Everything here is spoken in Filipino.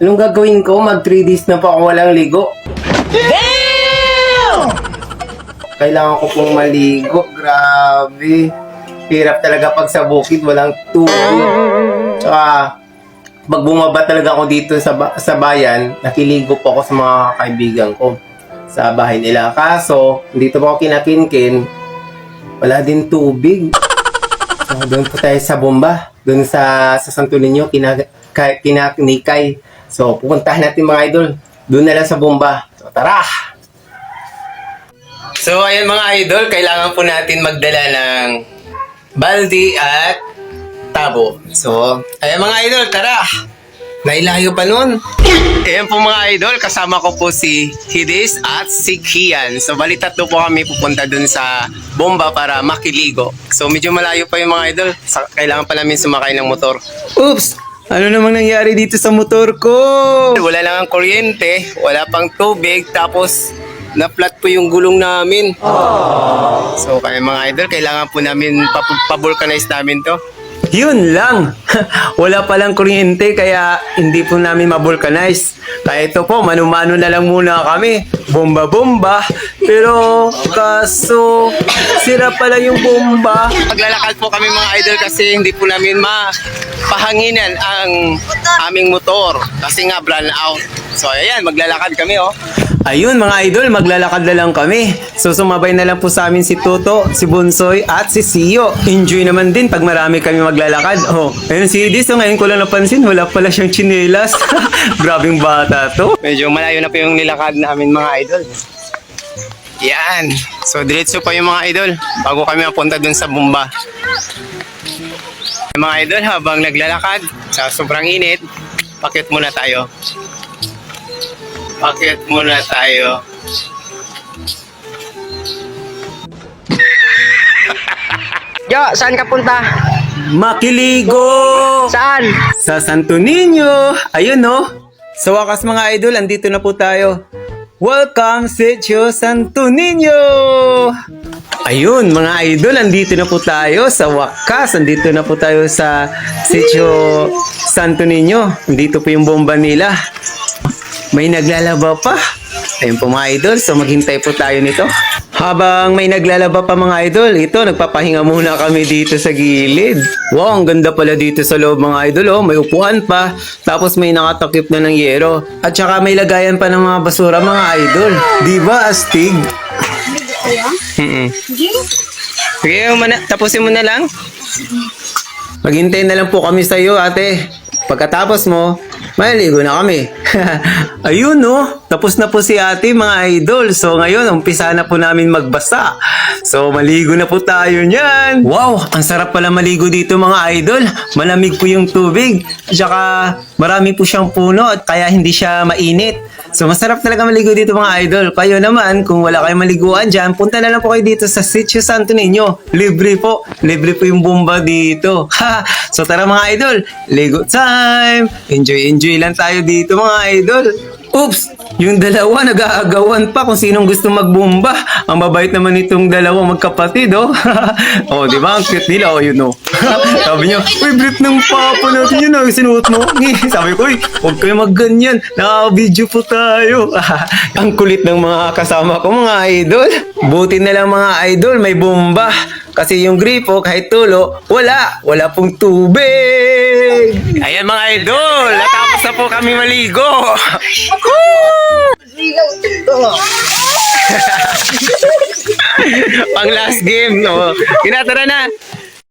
Anong gagawin ko? Mag 3 days na po ako walang ligo. Kailangan ko pong maligo. Grabe. Hirap talaga pag sa bukid, walang tubig. Tsaka, pag bumaba talaga ako dito sa, ba- sa bayan, nakiligo po ako sa mga kaibigan ko sa bahay nila. Kaso, dito po ako kinakinkin, wala din tubig. So, doon po tayo sa bomba. Doon sa, sa Santo Niño, kina, ka- kinanikay. So, pupuntahan natin mga idol. Doon na lang sa bomba. So, tara! So, ayan mga idol, kailangan po natin magdala ng baldi at tabo. So, ayan mga idol, tara! Nailayo pa nun. Ayan po mga idol, kasama ko po si Hidis at si Kian. So, bali tatlo po kami pupunta dun sa bomba para makiligo. So, medyo malayo pa yung mga idol. Kailangan pa namin sumakay ng motor. Oops! Ano namang nangyari dito sa motor ko? Wala lang ang kuryente, wala pang tubig, tapos na-flat po yung gulong namin. So, kaya mga idol, kailangan po namin pabulkanize namin to. Yun lang. Wala palang kuryente kaya hindi po namin mabulkanize. Kaya ito po, manu-mano na lang muna kami. Bomba-bomba. Pero kaso, sira pala yung bomba. Maglalakad po kami mga idol kasi hindi po namin mapahanginan ang aming motor. Kasi nga brand out. So ayan, maglalakad kami oh. Ayun mga idol, maglalakad na lang kami. So sumabay na lang po sa amin si Toto, si Bunsoy at si Sio. Enjoy naman din pag marami kami maglalakad. Oh, ayun si Edis, so ngayon ko lang napansin, wala pala siyang chinelas. Grabing bata to. Medyo malayo na po yung nilakad namin mga idol. Yan. So diretso pa yung mga idol bago kami mapunta dun sa bomba. Mga idol, habang naglalakad sa sobrang init, pakit muna tayo. Pakit muna tayo. Yo, saan ka punta? Makiligo! Saan? Sa Santo Niño! Ayun no! Sa wakas mga idol, andito na po tayo. Welcome Sitio Santo Niño! Ayun mga idol, andito na po tayo sa wakas. Andito na po tayo sa Sitio Santo Niño. Andito po yung bomba nila. May naglalaba pa. Ayun po mga idol, so maghintay po tayo nito. Habang may naglalaba pa mga idol, ito, nagpapahinga muna kami dito sa gilid. Wow, ang ganda pala dito sa loob mga idol, oh. May upuan pa, tapos may nakatakip na ng yero. At saka may lagayan pa ng mga basura mga idol. Di ba, astig? Mm-mm. Sige, umana, tapusin mo na lang. Maghintay na lang po kami sa iyo, ate. Pagkatapos mo, maliligo na kami. Ayun, no? Tapos na po si ate, mga idol. So, ngayon, umpisa na po namin magbasa. So, maligo na po tayo niyan. Wow, ang sarap pala maligo dito, mga idol. Malamig po yung tubig. Tsaka, marami po siyang puno at kaya hindi siya mainit. So masarap talaga maligo dito mga idol. Kayo naman, kung wala kayong maliguan dyan, punta na lang po kayo dito sa Sitio Santo Niño. Libre po. Libre po yung bomba dito. Ha! So tara mga idol, ligo time! Enjoy, enjoy lang tayo dito mga idol. Oops! Yung dalawa nag-aagawan pa kung sinong gusto magbomba. Ang babait naman itong dalawang magkapatid, oh. oh, di ba? Ang cute nila, oh, yun, oh. Sabi niya, uy, brief ng papa natin yun, oh, sinuot mo. Sabi ko, uy, huwag kayo magganyan. Naka-video po tayo. Ang kulit ng mga kasama ko, mga idol. Buti na lang mga idol, may bomba. Kasi yung gripo, kahit tulo, wala. Wala pong tubig. Ayan mga idol, natapos na po kami maligo. Pang last game, no? Kinatara na.